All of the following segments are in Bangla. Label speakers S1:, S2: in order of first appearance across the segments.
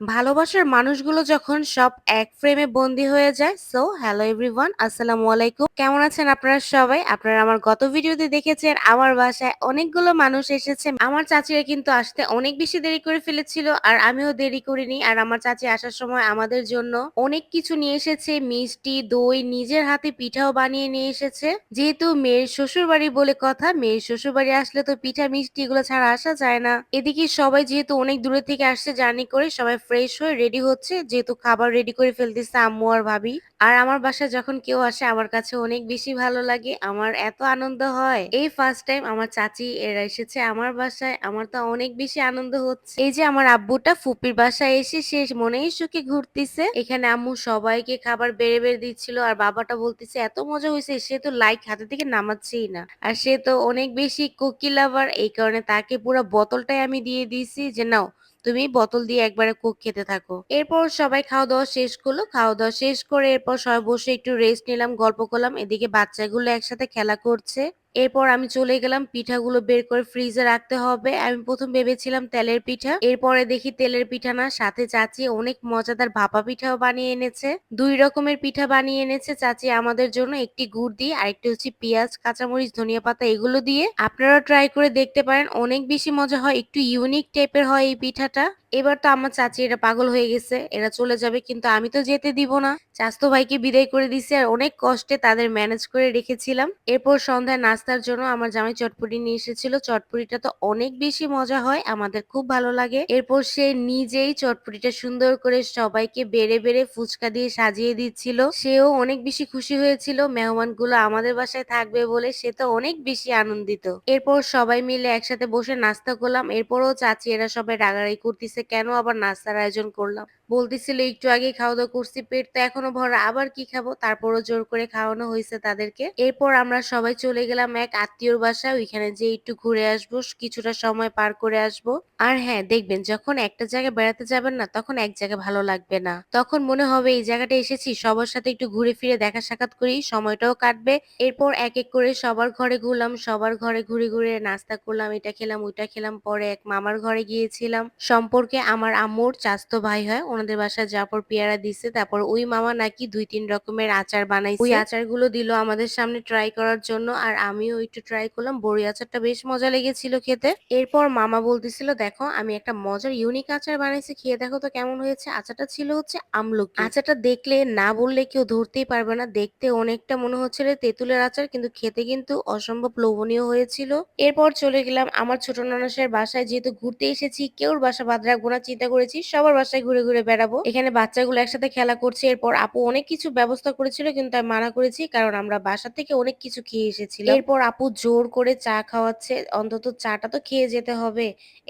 S1: ভালোবাসার মানুষগুলো যখন সব এক ফ্রেমে বন্দি হয়ে যায় সো হ্যালো এভরিওয়ান আসসালামু আলাইকুম। কেমন আছেন আপনারা সবাই? আপনারা আমার গত ভিডিওতে দেখেছেন, আমার বাসায় অনেকগুলো মানুষ এসেছে। আমার চাচিরা কিন্তু আসতে অনেক বেশি দেরি করে ফেলেছিল, আর আমিও দেরি করিনি। আর আমার চাচি আসার সময় আমাদের জন্য অনেক কিছু নিয়ে এসেছে, মিষ্টি, দই, নিজের হাতে পিঠাও বানিয়ে নিয়ে এসেছে। যেহেতু মেয়ের শ্বশুর বাড়ি বলে কথা, মেয়ের শ্বশুর বাড়ি আসলে তো পিঠা, মিষ্টি এগুলো ছাড়া আসা যায় না। এদিকে সবাই যেহেতু অনেক দূরে থেকে আসছে, জার্নি করে সবাই ফ্রেশ হয়ে রেডি হচ্ছে, যেহেতু খাবার রেডি করে ফেলতেছে আম্মু আর ভাবি। আর আমার বাসায় যখন কেউ আসে, আমার কাছে অনেক বেশি ভালো লাগে। আমার এত আনন্দ হয়। এই ফার্স্ট টাইম আমার চাচি এরা এসেছে আমার বাসায়, আমার তো অনেক বেশি আনন্দ হচ্ছে। এই যে আমার আব্বুটা ফুপির বাসায় এসে, সে মনেই সুখে ঘুরতেছে। এখানে আম্মু সবাইকে খাবার বেড়ে বেড়ে দিচ্ছিল, আর বাবাটা বলতেছে, এত মজা হয়েছে, সে তো লাইক হাতে থেকে নামাচ্ছেই না। আর সে তো অনেক বেশি কুকি লাভার এই কারণে তাকে পুরো বোতলটাই আমি দিয়ে দিয়েছি যে, নাও তুমি বোতল দিয়ে একবারে কোক খেতে থাকো। এরপর সবাই খাওয়া দাওয়া শেষ করল। খাওয়া দাওয়া শেষ করে এরপর সবাই বসে একটু রেস্ট নিলাম, গল্প করলাম। এদিকে বাচ্চাগুলো একসাথে খেলা করছে। এরপর আমি চলে গেলাম, পিঠাগুলো বের করে ফ্রিজে রাখতে হবে। আমি প্রথম ভেবেছিলাম তেলের পিঠা। এরপরে দেখি তেলের পিঠা না, সাথে চাচি অনেক মজাদার ভাপা পিঠাও বানিয়ে এনেছে। দুই রকমের পিঠা বানিয়ে এনেছে, চাচি আমাদের জন্য একটি গুড় দিয়ে, আরেকটি হচ্ছে পেঁয়াজ, কাঁচামরিচ, ধনিয়া পাতা, এগুলো দিয়ে। আপনারা ট্রাই করে দেখতে পারেন, অনেক বেশি মজা হয়, একটু ইউনিক টাইপের হয় এই পিঠাটা। এবার তো আমার চাচি এরা পাগল হয়ে গেছে, এরা চলে যাবে, কিন্তু আমি তো যেতে দিব না। চাস্তো ভাইকে বিদায় করে দিছি আর অনেক কষ্টে তাদের ম্যানেজ করে রেখেছিলাম। এরপর সন্ধ্যায় নাস্তার জন্য আমার জামাই চটপটি নিয়ে এসেছিল। চটপটিটা তো অনেক বেশি মজা হয়, আমাদের খুব ভালো লাগে। এরপর সে নিজেই চটপটিটা সুন্দর করে সবাইকে বেড়ে বেড়ে ফুচকা দিয়ে সাজিয়ে দিচ্ছিল। সেও অনেক বেশি খুশি হয়েছিল মেহমানগুলো আমাদের বাসায় থাকবে বলে সে তো অনেক বেশি আনন্দিত। এরপর সবাই মিলে একসাথে বসে নাস্তা করলাম, এরপরও চাচি এরা সবাই রাগারাগি করতেছে কেন আবার নাস্তার আয়োজন করলাম? বলতেছিল, একটু আগে খাওয়া দাওয়া করছি, পেট তো এখনও ভরা, আবার কি খাব? তারপরও জোর করে খাওয়ানো হয়েছে তাদেরকে। এরপর আমরা সবাই চলে গেলাম এক আত্মীয়র বাসায়, ওইখানে যে একটু ঘুরে আসব, কিছুটা সময় পার করে আসব। আর হ্যাঁ দেখবেন, যখন একটা জায়গায় বেড়াতে যাবেন না, তখন এক জায়গায় ভালো লাগবে না। তখন মনে হবে, এই জায়গাটা এসেছি, সবার সাথে একটু ঘুরে ফিরে দেখা সাক্ষাৎ করি, সময়টাও কাটবে। এরপর এক এক করে সবার ঘরে ঘুরলাম, সবার ঘরে ঘুরে ঘুরে নাস্তা করলাম, এটা খেলাম, ওইটা খেলাম, পরে এক মামার ঘরে গিয়েছিলাম। সম্পর্কে আমার আম্মুর চাস্তো ভাই হয় ওনাদের বাসায় যাওয়ার পেয়ারা দিছে তারপর ওই মামা নাকি দুই তিন রকমের আচার বানাইছে। ওই আচারগুলো দিল আমাদের সামনে ট্রাই করার জন্য আর আমিও একটু ট্রাই করলাম বড়ি আচারটা বেশ মজা লেগেছিল খেতে। এরপর মামা বলতেছিল দেখো আমি একটা মজার ইউনিক আচার বানাইছি খেয়ে দেখো তো কেমন হয়েছে। আচারটা ছিল হচ্ছে আমলকি। আচারটা দেখলে না বললে কেউ ধরতেই পারবে না দেখতে অনেকটা মনে হচ্ছিল তেঁতুলের আচার কিন্তু খেতে কিন্তু অসম্ভব লোভনীয় হয়েছিল। এরপর চলে গেলাম আমার ছোট নানাসের বাসায় যেহেতু ঘুরতে এসেছি কেউর বাসা বাদ রাখব না চিন্তা করেছি, সবার বাসায় ঘুরে ঘুরে বেড়াবো। এখানে বাচ্চাগুলো একসাথে খেলা করছে, এরপর আপু অনেক কিছু ব্যবস্থা করেছিল, কিন্তু আমি মানা করেছি কারণ আমরা বাসা থেকে অনেক কিছু খেয়ে এসেছিলাম। এরপর আপু জোর করে চা খাওয়াচ্ছে, অন্তত চাটা তো খেয়ে যেতে হবে।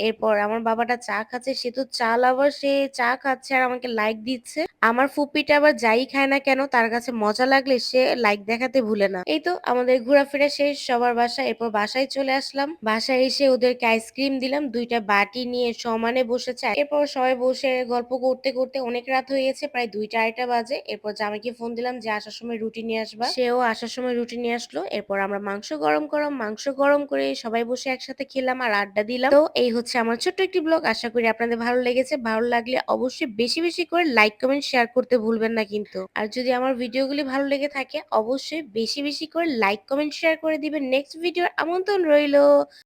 S1: এরপর আমার বাবাটা চা খাচ্ছে, সে তো চা লাভার সে চা খাচ্ছে আর আমাকে লাইক দিচ্ছে। আমার ফুপিটা আবার যাই খায় না কেন, তার কাছে মজা লাগলে সে লাইক দেখাতে ভুলে না। এই তো আমাদের ঘোরাফেরা শেষ, সবার বাসা এরপর বাসায় চলে আসলাম। বাসায় এসে ওদেরকে আইসক্রিম দিলাম, দুইটা বাটি নিয়ে সমানে বসেছে। এরপর সবাই বসে গল্প করতে করতে অনেক রাত হয়ে গেছে, প্রায় দুইটা, আড়াইটা বাজে। এরপর জামাইকে ফোন দিলাম যে, আসার সময় রুটি নিয়ে আসবা? সেও আসার সময় রুটি নিয়ে আসলো। এরপর আমরা মাংস গরম গরম মাংস গরম করে সবাই বসে একসাথে খেলাম আর আড্ডা দিলাম। তো এই হচ্ছে আমার ছোট্ট একটি ব্লগ আশা করি আপনাদের ভালো লেগেছে। ভালো লাগলে অবশ্যই বেশি বেশি করে লাইক কমেন্ট শেয়ার করতে ভুলবেন না কিন্তু। আর যদি আমার ভিডিওগুলি ভালো লেগে থাকে, অবশ্যই বেশি বেশি করে লাইক কমেন্ট শেয়ার করে দিবেন। নেক্সট ভিডিওর আমন্ত্রণ রইল।